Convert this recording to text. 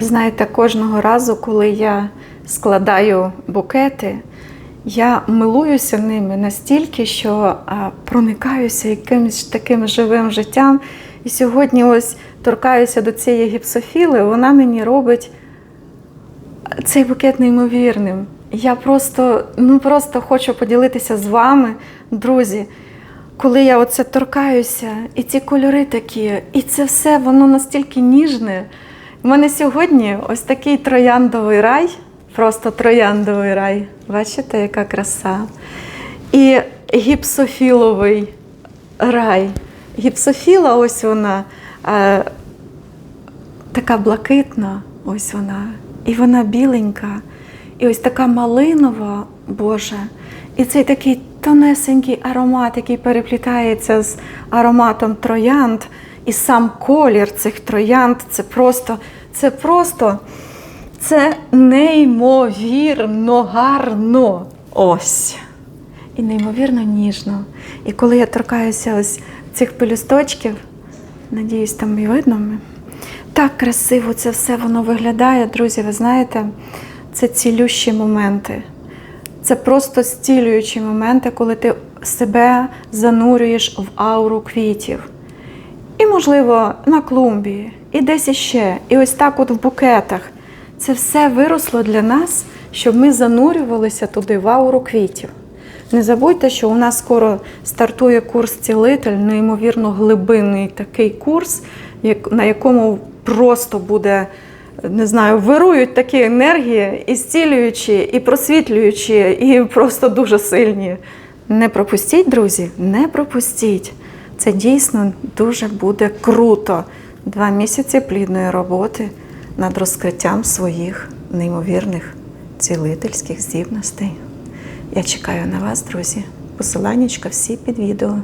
Знаєте, кожного разу, коли я складаю букети, я милуюся ними настільки, що проникаюся якимось таким живим життям. І сьогодні ось торкаюся до цієї гіпсофіли, вона мені робить цей букет неймовірним. Я просто, ну просто хочу поділитися з вами, друзі. Коли я оце торкаюся, і ці кольори такі, і це все воно настільки ніжне. У мене сьогодні ось такий трояндовий рай, просто трояндовий рай. Бачите, яка краса. І гіпсофіловий рай. Гіпсофіла, ось вона е, така блакитна, ось вона. І вона біленька. І ось така малинова, Боже. І цей такий тонесенький аромат, який переплітається з ароматом троянд. І сам колір цих троянд це просто, це просто, це неймовірно гарно. Ось. І неймовірно ніжно. І коли я торкаюся ось цих пелюсточків, надіюсь, там і видно. Так красиво це все воно виглядає, друзі. Ви знаєте, це цілющі моменти. Це просто стілюючі моменти, коли ти себе занурюєш в ауру квітів. Можливо, на клумбі, і десь іще. І ось так, от в букетах. Це все виросло для нас, щоб ми занурювалися туди в ауру квітів. Не забудьте, що у нас скоро стартує курс цілитель, неймовірно глибинний такий курс, на якому просто буде, не знаю, вирують такі енергії, і зцілюючі, і просвітлюючі, і просто дуже сильні. Не пропустіть, друзі, не пропустіть. Це дійсно дуже буде круто. Два місяці плідної роботи над розкриттям своїх неймовірних цілительських здібностей. Я чекаю на вас, друзі. Посиланнячка всі під відео.